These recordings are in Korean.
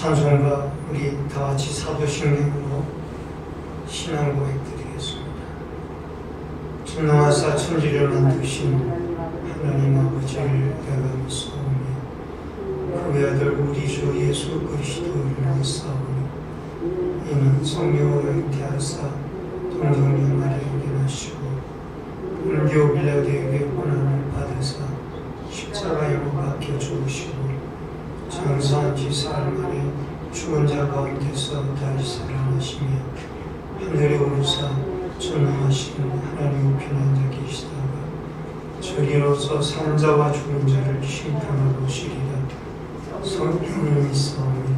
찬송가 우리 다 같이 사도신경으로 신앙 고백 드리겠습니다. 전능하사 천지를 만드신 하나님 아버지를 내가 믿사오니 그 외아들 우리 주 예수 그리스도를 믿사오니 이는 성령으로 잉태하사 동정녀 마리아에게 나시고 본디오 빌라도에게 고난을 받으사 십자가에 못 박혀 죽으시고 장 만에 죽은 자 가운데서 다시 살아나시며 하늘에 오르사 전능하신 하나님 앉아 계시다가 저리로서 산자와 죽은 자를 심판하고 오시리라. 성령을 믿사오니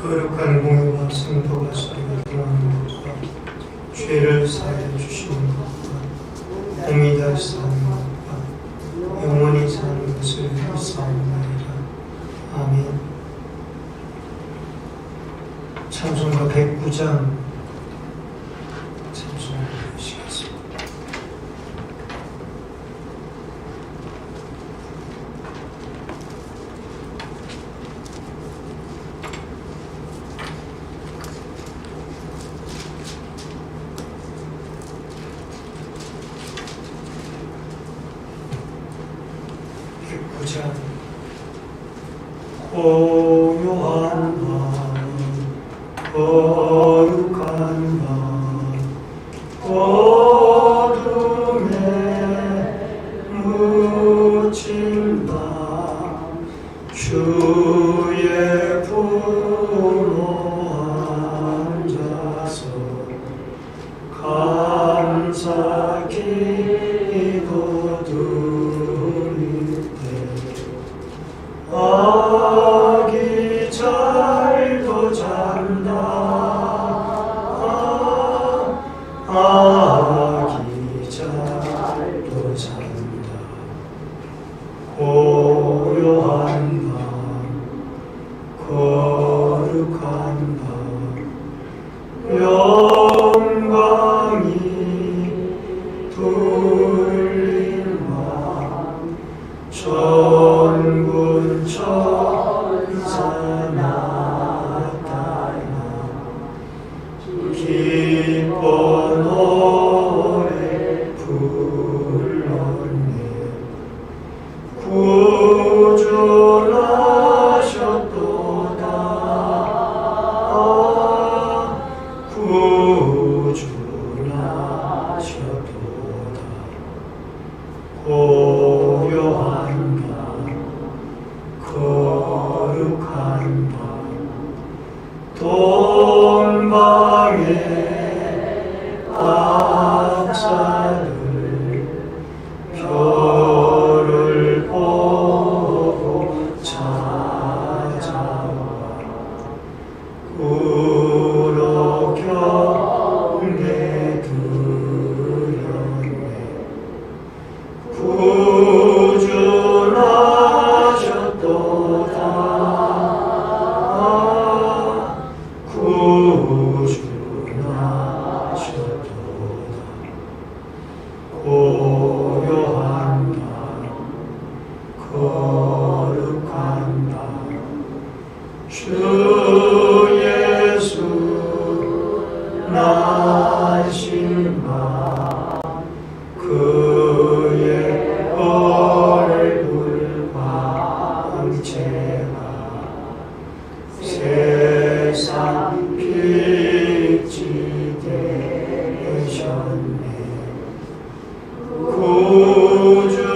거룩한 공유와 성도가 소리가 들어오는 것과 죄를 사하여 주시는 것과 사는 것과 영원히 사는 것을 믿사옵나이다 아멘 찬송가 109장 찬송을 보시겠습니다 백구장 고요한 밤 거룩 구주나셨도다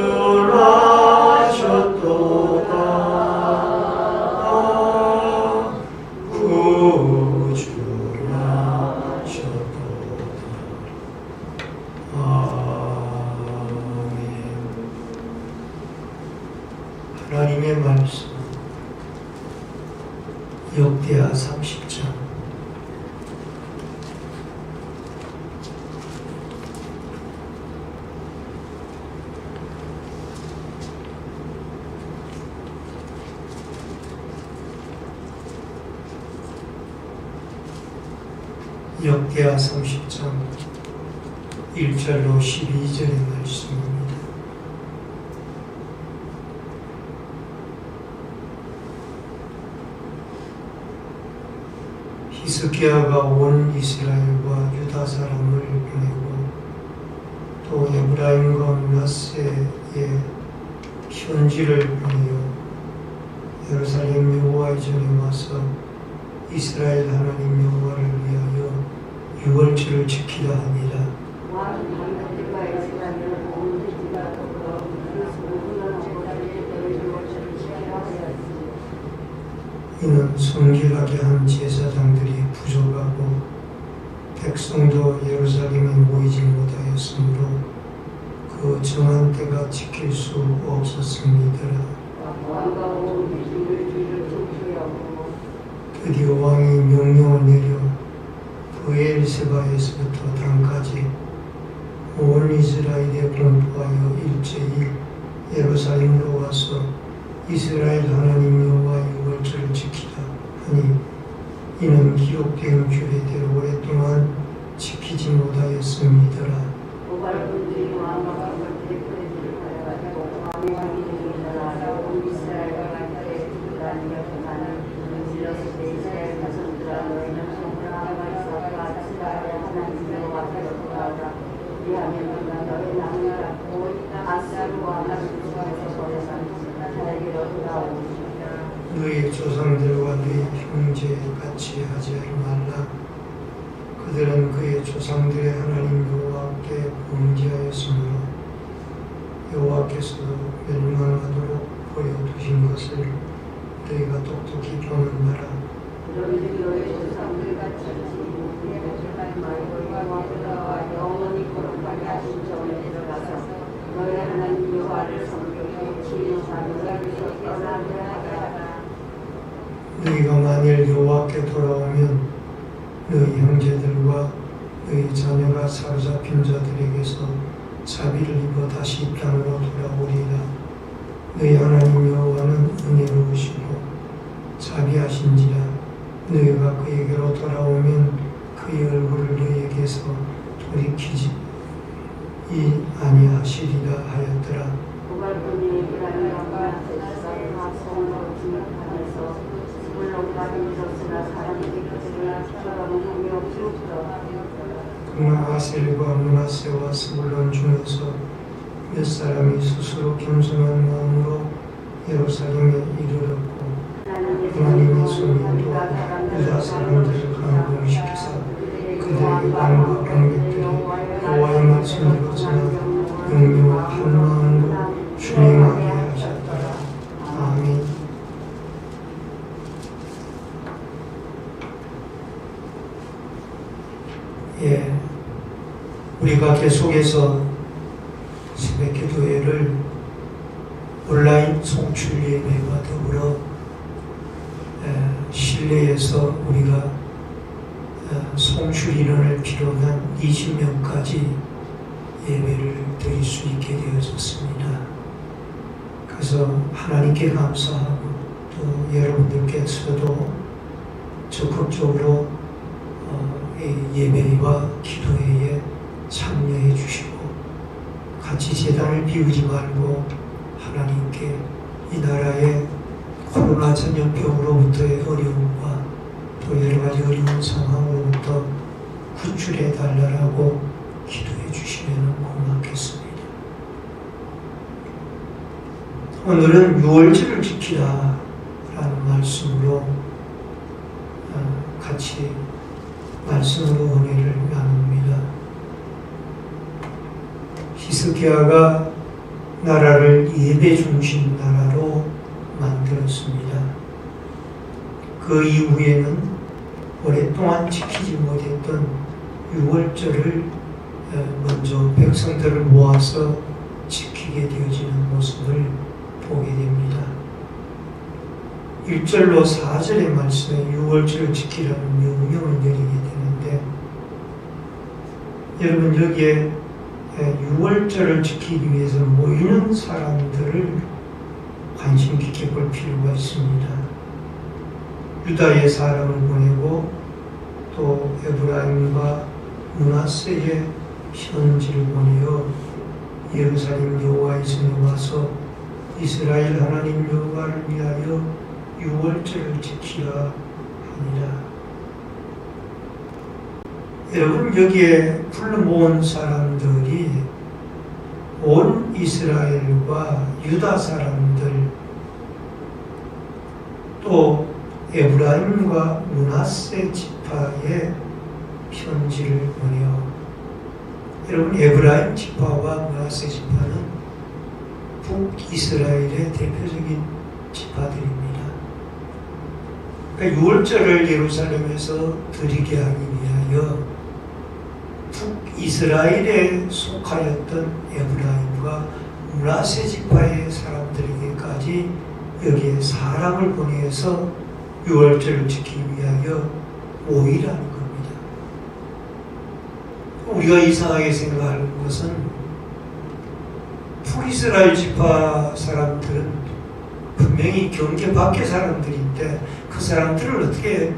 구주나셨도다 아멘 하나님의 말씀 역대하 30장 역대하 30장 1절로 12절의 말씀입니다. 히스기야가 온 이스라엘과 유다 사람을 보내고 또 에브라임과 문하세의 편지를 보내어 예루살렘 여호와의 전에 와서 이스라엘 하나님 여호와를 위하여 유월절을 지키라. 하니라 이는 성결하게 한 부족하고 백성도 예루살렘에 모이지 못하였으므로 그 정한 때가 지킬 수 없었습니다. 드디어 왕이 명령을 내려 부엘세바에서부터 단까지 온 이스라엘에 공포하여 일제히 예루살렘으로 와서 이스라엘 하나님 여호와 유월절을 지키라 하니 이는 기록된 규례대로 오랫동안 지키지 못하였습니다라 너희 조상들과 너희 형제 같이 하지 말라 그들은 그의 조상들의 하나님 여호와께 범죄하였으므로 여호와께서도 멸망하도록 보여두신 것을 너희가 똑똑히 보는 나라 너희가 만일 여호와께 돌아오면 너희 형제들과 너희 자녀가 사로잡힌 자들에게서 자비를 입어 다시 이 땅으로 돌아오리라 너희 하나님 여호와는 은혜로우시고 자비하신지라 너희가 그에게로 돌아오면 그의 얼굴을 너희에게서 돌이키지 이 아니하시리라 하였더라. 그러나 아셀과 문하세와 스불론 중에서 몇 사람이 스스로 겸손한 마음으로 예루살렘에 이르렀고 하나님의 손이 인도하고 유다 사람들을 감동시키사 그들에게 왕과 관객들이 여호와의 말씀을 벗어나 용맹과 판마음으로 준행하게 하셨더라. 아멘. 예, 우리가 계속해서 새벽 기도회를 온라인 송출 예배와 더불어 에, 실내에서 우리가 에, 송출 인원을 비롯한 20명까지 예배를 드릴 수 있게 되어졌습니다. 그래서 하나님께 감사하고 또 여러분들께서도 적극적으로 어, 이 예배와 기도회에 참여해 주시고 같이 재단을 비우지 말고 하나님께 이 나라의 코로나 전염병으로부터의 어려움과 또 여러 가지 어려운 상황으로부터 구출해 달라고 기도해 주시면 고맙겠습니다. 오늘은 유월절을 지키라 라는 말씀으로 어, 같이 말씀으로 은혜를 나눕니다. 히스기야가 나라를 예배 중심 나라로 만들었습니다. 그 이후에는 오랫동안 지키지 못했던 유월절을 어, 먼저 백성들을 모아서 지키게 되어지는 모습을 보게 됩니다. 1절로 4절의 말씀에 유월절을 지키라는 명령을 내리게 되는데 여러분 여기에 유월절을 지키기 위해서 모이는 사람들을 관심 깊게 볼 필요가 있습니다. 유다의 사람을 보내고 또 에브라임과 문하세의 편지를 보내어 예루살렘 여호와의 전에 와서 이스라엘 하나님 여호와를 위하여 유월절을 지키라 하니라. 여러분 여기에 불러 모은 사람들이 온 이스라엘과 유다 사람들 또 에브라임과 문하세 지파의 편지를 보내요. 여러분 에브라임 지파와 문하세 지파는 북이스라엘의 대표적인 지파들입니다. 유월절을 예루살렘에서 드리게 하기 위하여 북이스라엘에 속하였던 에브라임과 문하세 지파의 사람들에게까지 여기에 사람을 보내서 유월절을 지키기 위하여 모이라는 겁니다. 우리가 이상하게 생각하는 것은 북이스라엘 지파 사람들은 분명히 경계 밖의 사람들인데 그 사람들을 어떻게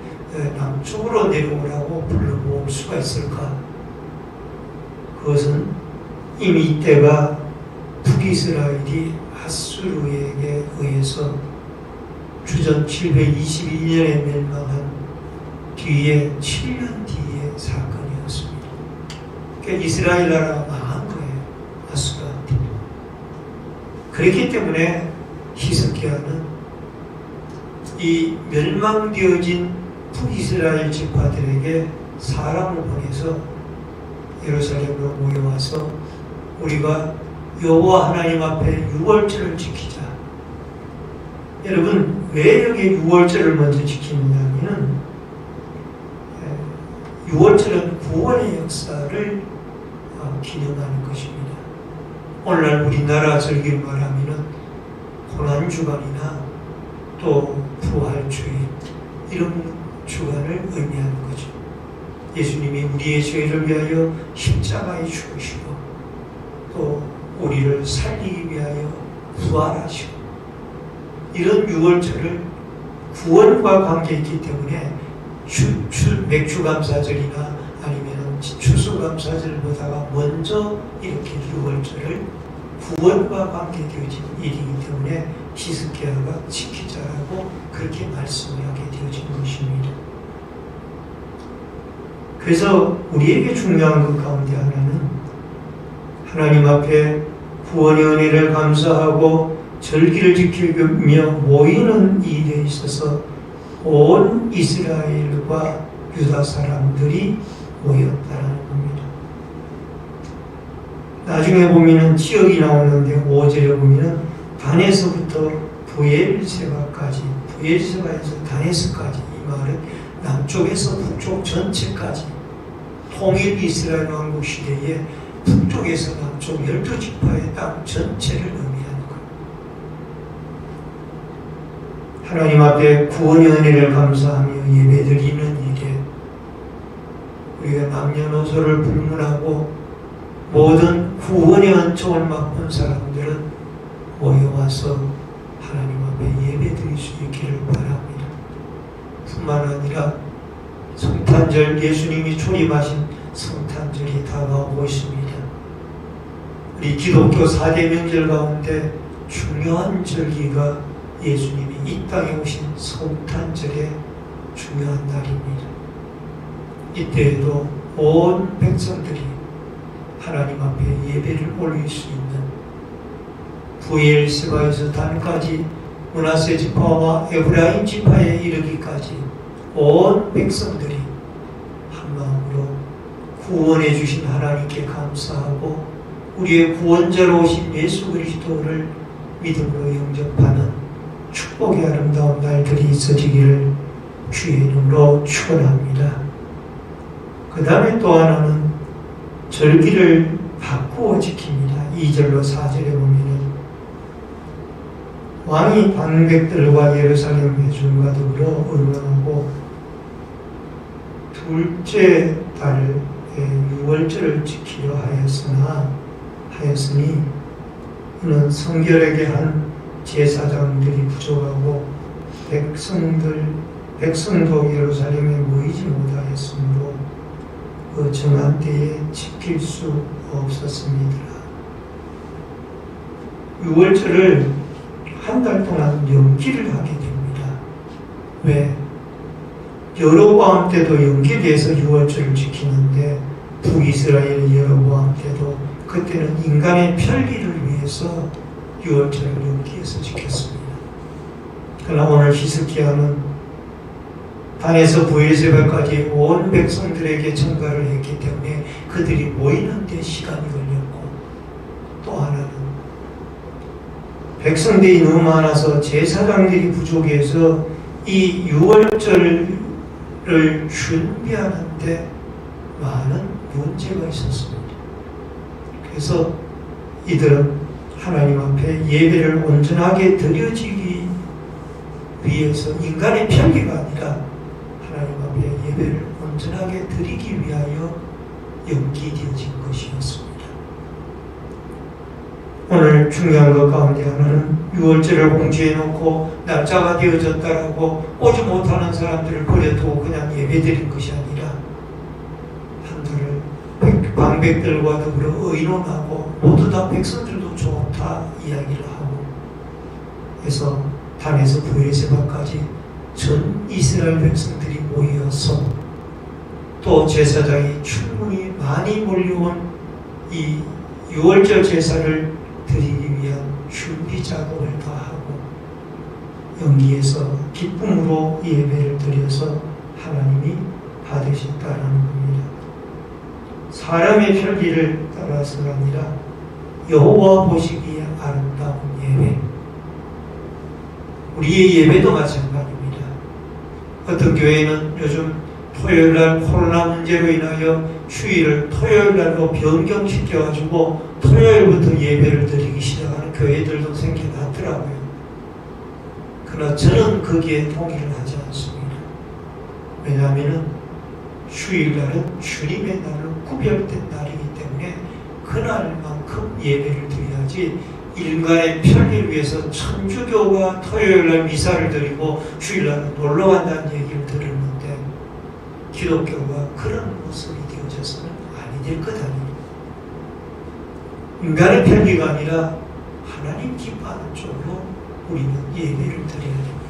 남쪽으로 내려오라고 불러 모을 수가 있을까? 그것은 이미 이때가 북이스라엘이 하수르에게 의해서 주전 722년에 멸망한 뒤에 7년 뒤의 사건이었습니다. 그러니까 이스라엘 나라가 망한 거예요. 아수르한테. 그렇기 때문에 히스기야는 이 멸망되어진 북이스라엘 지파들에게 사람을 보내서 예루살렘으로 모여와서 우리가 여호와 하나님 앞에 유월절을 지키자. 여러분 왜 여기 유월절을 먼저 지키느냐면은 유월절은 구원의 역사를 어, 기념하는 것입니다. 오늘날 우리나라 절기를 말하면은 고난 주간이나 또 부활주의 이런 주간을 의미하는 거죠. 예수님이 우리의 죄를 위하여 십자가에 죽으시고 또 우리를 살리기 위하여 부활하시고 이런 유월절을 구원과 관계 있기 때문에 추, 추, 맥주감사절이나 아니면 추수감사절보다가 먼저 이렇게 유월절을 구원과 관계 되어진 일이기 때문에 히스기야가 지키자라고 그렇게 말씀을 하게 되어진 것입니다. 그래서 우리에게 중요한 것 가운데 하나는 하나님 앞에 구원의 은혜를 감사하고 절기를 지키며 모이는 일에 있어서 온 이스라엘과 유다 사람들이 모였다는. 나중에 보면은 지역이 나오는데 5절에 보면은 단에서부터 부엘세바까지 부엘세바에서 단에서까지 이 말은 남쪽에서 북쪽 전체까지 통일 이스라엘 왕국 시대에 북쪽에서 남쪽 열두 지파의 땅 전체를 의미하는 것. 하나님 앞에 구원의 은혜를 감사하며 예배드리는 일에 우리가 남녀노소를 불문하고 모든 구원의 은총을 맛본 사람들은 모여와서 하나님 앞에 예배 드릴 수 있기를 바랍니다. 뿐만 아니라 성탄절 예수님이 초림하신 성탄절이 다가오고 있습니다. 우리 기독교 4대 명절 가운데 중요한 절기가 예수님이 이 땅에 오신 성탄절의 중요한 날입니다. 이때에도 온 백성들이 하나님 앞에 예배를 올릴 수 있는 부엘세바에서 단까지 문하세 지파와 에브라임 지파에 이르기까지 온 백성들이 한 마음으로 구원해 주신 하나님께 감사하고 우리의 구원자로 오신 예수 그리스도를 믿음으로 영접하는 축복의 아름다운 날들이 있어지기를 주의 이름으로 축원합니다. 그 다음에 또 하나는 절기를 바꾸어 지킵니다. 2절로 4절에 보면은 왕이 방백들과 예루살렘 회중과 더불어 의논하고 둘째 달에 유월절을 지키려 하였으나 하였으니 이는 성결에게 한 제사장들이 부족하고 백성들 백성도 예루살렘에 모이지 못하였으므로 그 정한 때에 지킬 수 없었습니다. 유월절을 한 달 동안 연기를 하게 됩니다. 왜? 여로보암 때도 연기돼서 유월절을 지키는데 북이스라엘 여로보암 때도 그때는 인간의 편리를 위해서 유월절을 연기해서 지켰습니다. 그러나 오늘 히스기야는 단에서 부에세바까지 온 백성들에게 전가를 했기 때문에 그들이 모이는데 시간이 걸렸고 또 하나는 백성들이 너무 많아서 제사장들이 부족해서 이 유월절을 준비하는데 많은 문제가 있었습니다. 그래서 이들은 하나님 앞에 예배를 온전하게 드려지기 위해서 인간의 편리가 아니라 예배를 온전하게 드리기 위하여 연기되어진 것이었습니다. 오늘 중요한 것 가운데 하나는 6월절을 공지해 놓고 날짜가 되어졌다라고 오지 못하는 사람들을 버려두고 그냥 예배드린 것이 아니라 한들을 백- 방백들과 더불어 의논하고 모두 다 백성들도 좋다 이야기를 하고 해서 단에서 부에세바까지 전 이스라엘 백성들이 모여서 또 제사장이 충분히 많이 몰려온 이 6월절 제사를 드리기 위한 준비 작업을 다 하고 연기해서 기쁨으로 예배를 드려서 하나님이 받으셨다라는 겁니다. 사람의 편리를 따라서가 아니라 여호와 보시기에 아름다운 예배. 우리의 예배도 마찬가지입니다. 어떤 교회는 요즘 토요일 날 코로나 문제로 인하여 휴일을 토요일 날로 변경시켜가지고 토요일부터 예배를 드리기 시작하는 교회들도 생겨났더라고요. 그러나 저는 거기에 동의를 하지 않습니다. 왜냐하면 휴일 날은 주님의 날로 구별된 날이기 때문에 그날만큼 예배를 드려야지 일간의 편리를 위해서 천주교가 토요일날 미사를 드리고 휴일날 놀러 간다는 얘기를 들었는데 기독교가 그런 모습이 되어져서는 아니 될 것 아닙니다. 인간의 편리가 아니라 하나님 기뻐하는 쪽으로 우리는 예배를 드려야 됩니다.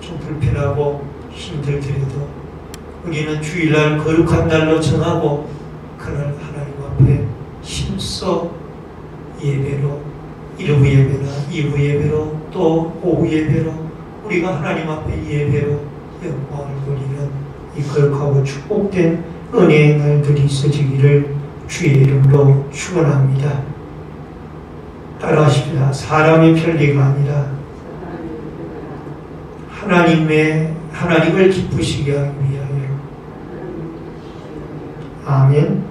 좀 불편하고 힘들더라도 우리는 주일날 거룩한 날로 정하고 그날 하나님 앞에 힘써 예배로 일부 예배나 이부 예배로 또 오후 예배로 우리가 하나님 앞에 예배로 영광을 돌리는 이 거룩하고 축복된 은혜의 날들이 있어지기를 주의 이름으로 축원합니다. 따라하십니다. 사람의 편리가 아니라 하나님의 하나님을 기쁘시게 하기 위하여 아멘.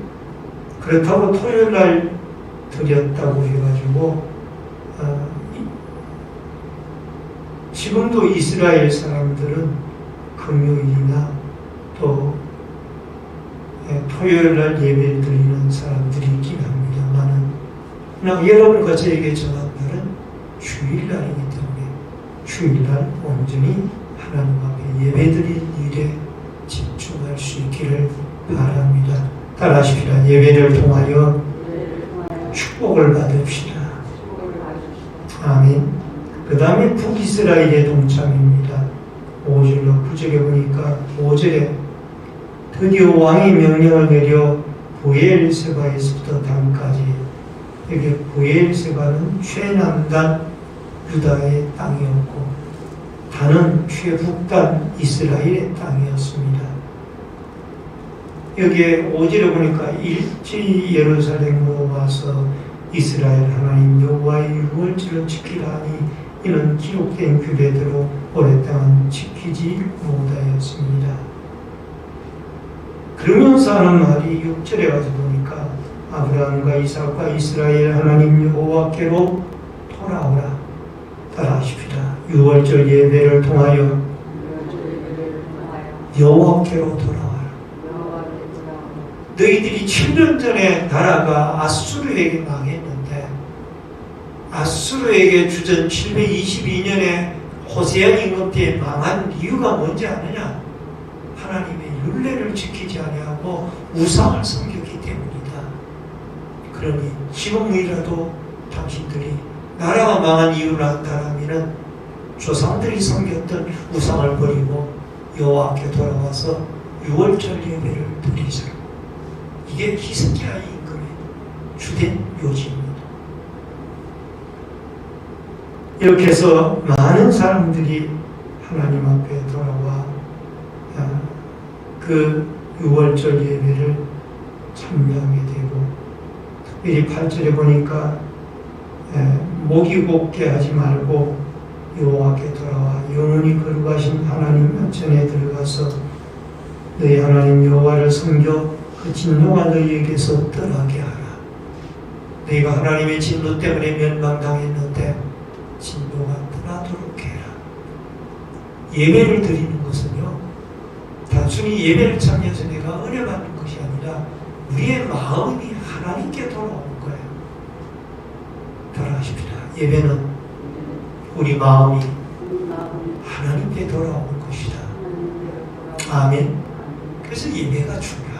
그렇다고 토요일 날 드렸다고 해가지고 지금도 이스라엘 사람들은 금요일이나 또 예, 토요일 날 예배를 드리는 사람들이 있긴 합니다만은 그냥 여러분과 저에게 정한 날은 주일날이기 때문에 주일날 온전히 하나님 앞에 예배드릴 일에 집중할 수 있기를 바랍니다. 따라하십시다. 예배를 통하여 축복을 받읍시다. 아멘. 그 다음에 북이스라엘의 동참입니다. 5절로 구절에 보니까 5절에 드디어 왕이 명령을 내려 부엘세바에서부터 단까지 여기 부엘세바는 최남단 유다의 땅이었고 단은 최북단 이스라엘의 땅이었습니다. 여기에 5절에 보니까 일찍 예루살렘으로 와서 이스라엘 하나님 여호와의 유월절을 지키라니 이는 기록된 규례대로 오랫동안 지키지 못하였습니다. 그러면서 하는 말이 6절에 가서 보니까 아브라함과 이삭과 이스라엘 하나님 여호와께로 돌아오라 따라하십시다. 유월절 예배를 통하여 여호와께로 돌아와라. 너희들이 7년 전에 나라가 아수르에게 망했는데 아수르에게 주전 722년에 호세아 임금 때 망한 이유가 뭔지 아느냐? 하나님의 율례를 지키지 아니하고 우상을 섬겼기 때문이다. 그러니 지금이라도 당신들이 나라가 망한 이유를 안다라면 조상들이 섬겼던 우상을 버리고 여호와께 돌아와서 유월절 예배를 드리자. 이게 히스기야 임금의 주된 요지입니다. 이렇게 해서 많은 사람들이 하나님 앞에 돌아와 아, 그 유월절 예배를 참여하게 되고 특별히 8절에 보니까 에, 목이 곱게 하지 말고 여호와께 돌아와 영원히 거룩하신 하나님 면전에 들어가서 너희 하나님 여호와를 섬겨 그 진노가 너희에게서 떠나게 하라. 너희가 하나님의 진노 때문에 멸망당했는데 진노가 떠나도록 해라. 예배를 드리는 것은요, 단순히 예배를 참여해서 내가 은혜 받는 것이 아니라 우리의 마음이 하나님께 돌아오는 거예요. 따라하십시다. 예배는 우리 마음이 하나님께 돌아오는 것이다. 아멘. 그래서 예배가 거예요.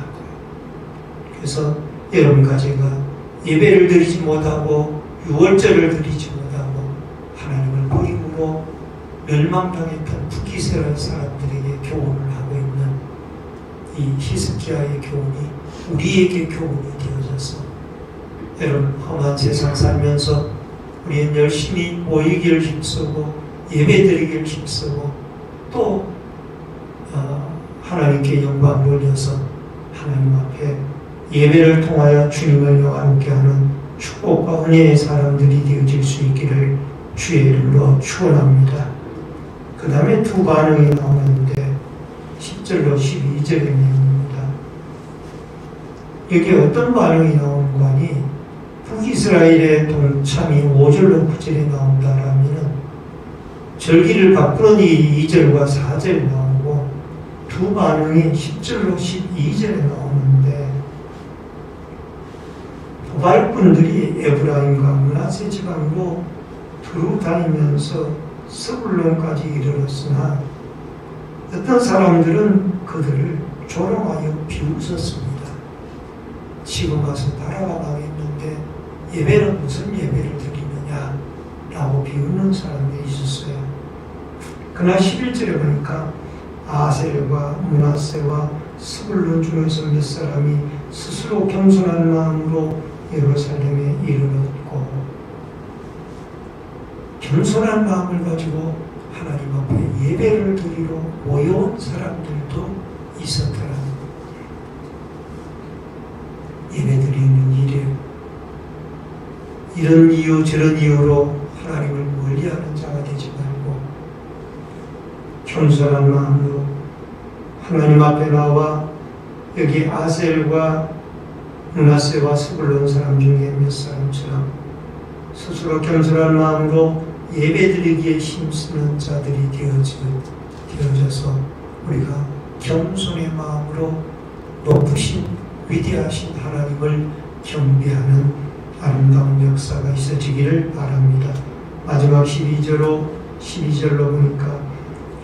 그래서 여러분과 제가 예배를 드리지 못하고 유월절을 드리지 못하고 하나님을 버림으로 멸망당했던 북이스라엘 사람들에게 교훈을 하고 있는 이 히스기야의 교훈이 우리에게 교훈이 되어져서 여러분 험한 세상 살면서 우리는 열심히 모이기를 힘쓰고 예배드리기를 힘쓰고 또 어, 하나님께 영광 돌려서 하나님 앞에 예배를 통하여 주님을 영화롭게 하는 축복과 은혜의 사람들이 되어질 수 있기를 주의 이름으로 축원합니다. 그 다음에 두 반응이 나오는데 10절로 12절의 내용입니다. 여기 어떤 반응이 나오는 거 아니? 북이스라엘의 동참이 5절로 9절에 나온다라면 절기를 바꾸는 이 2절과 4절에 나오고 두 반응이 10절로 12절에 나오는데 도발꾼들이 에브라임과 문하세 지방으로 두루 다니면서 서불론까지 이르렀으나 어떤 사람들은 그들을 조롱하여 비웃었습니다. 지금 와서 나라가 망했는데 예배는 무슨 예배를 드리느냐 라고 비웃는 사람들이 있었어요. 그러나 11절에 보니까 아셀과 문하세와 스불론 중에서 몇 사람이 스스로 겸손한 마음으로 예루살렘에 이르렀고 겸손한 마음을 가지고 하나님 앞에 예배를 드리러 모여온 사람들도 있었더라는 예배 드리는 일에 이런 이유 저런 이유로 하나님을 멀리하는 자가 되지 말고 겸손한 마음으로 하나님 앞에 나와 여기 아셀과 문하세와 스불론 사람 중에 몇 사람처럼 스스로 겸손한 마음으로 예배드리기에 힘쓰는 자들이 되어져, 되어져서 우리가 겸손의 마음으로 높으신 위대하신 하나님을 경배하는 아름다운 역사가 있어지기를 바랍니다. 마지막 12절로 12절로 보니까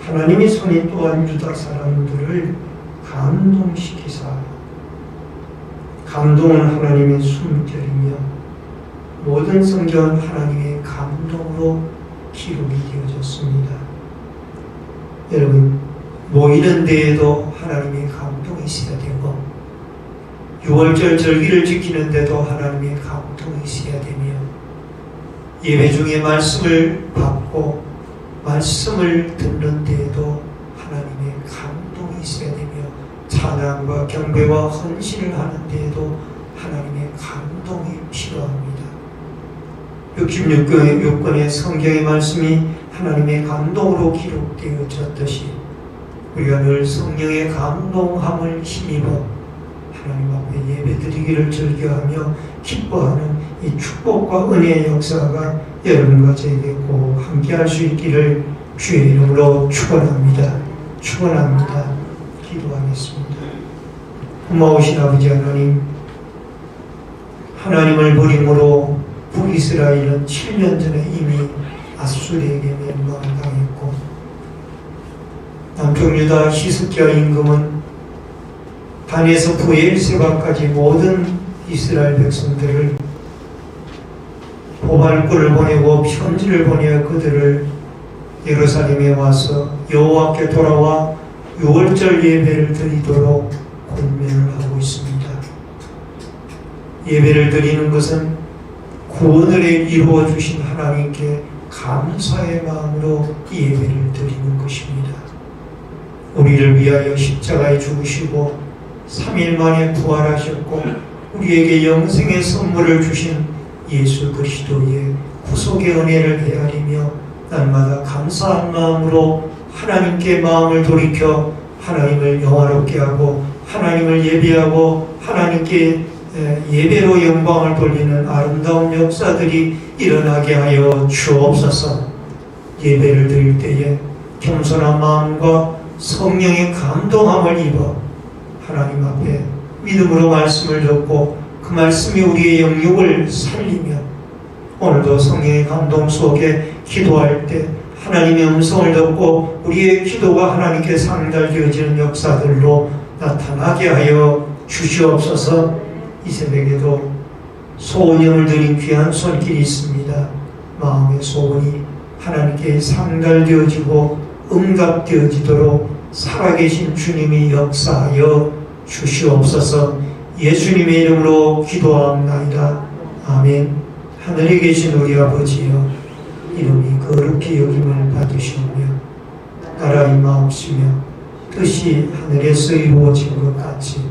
하나님의 손이 또한 유다 사람들을 감동시키사 감동은 하나님의 숨결이며 모든 성경은 하나님의 감동으로 기록이 되어졌습니다. 여러분 모이는 데에도 하나님의 감동이 있어야 되고 6월절 절기를 지키는데도 하나님의 감동이 있어야 되며 예배 중에 말씀을 받고 말씀을 듣는 데에도 하나님의 감동이 있어야 되며 찬양과 경배와 헌신을 하는 데에도 하나님의 감동이 필요합니다. 66권의 6권의 성경의 말씀이 하나님의 감동으로 기록되어졌듯이 우리가 늘 성령의 감동함을 힘입어 하나님 앞에 예배드리기를 즐겨하며 기뻐하는 이 축복과 은혜의 역사가 여러분과 저에게 꼭 함께할 수 있기를 주의 이름으로 축원합니다. 축원합니다. 고마우신 아버지 하나님, 하나님을 버림으로 북이스라엘은 7년 전에 이미 아수르에게 멸망당했고 남쪽 유다 히스기야 임금은 단에서 부엘세바까지 모든 이스라엘 백성들을 보발꾼을 보내고 편지를 보내어 그들을 예루살렘에 와서 여호와께 돌아와 6월절 예배를 드리도록 권면을 하고 있습니다. 예배를 드리는 것은 구원을 이루어 주신 하나님께 감사의 마음으로 예배를 드리는 것입니다. 우리를 위하여 십자가에 죽으시고 3일 만에 부활하셨고 우리에게 영생의 선물을 주신 예수 그리스도의 구속의 은혜를 헤아리며 날마다 감사한 마음으로 하나님께 마음을 돌이켜 하나님을 영화롭게 하고 하나님을 예배하고 하나님께 에, 예배로 영광을 돌리는 아름다운 역사들이 일어나게 하여 주옵소서. 예배를 드릴 때에 겸손한 마음과 성령의 감동함을 입어 하나님 앞에 믿음으로 말씀을 듣고 그 말씀이 우리의 영육을 살리며 오늘도 성령의 감동 속에 기도할 때 하나님의 음성을 듣고 우리의 기도가 하나님께 상달되어지는 역사들로 나타나게 하여 주시옵소서 이 새벽에도 소원형을 드린 귀한 손길이 있습니다. 마음의 소원이 하나님께 상달되어지고 응답되어지도록 살아계신 주님이 역사하여 주시옵소서 예수님의 이름으로 기도하옵나이다. 아멘. 하늘에 계신 우리 아버지여 이름이 거룩히 여김을 받으시오며 나라 임하옵시며 뜻이 하늘에서 이루어진 것 같이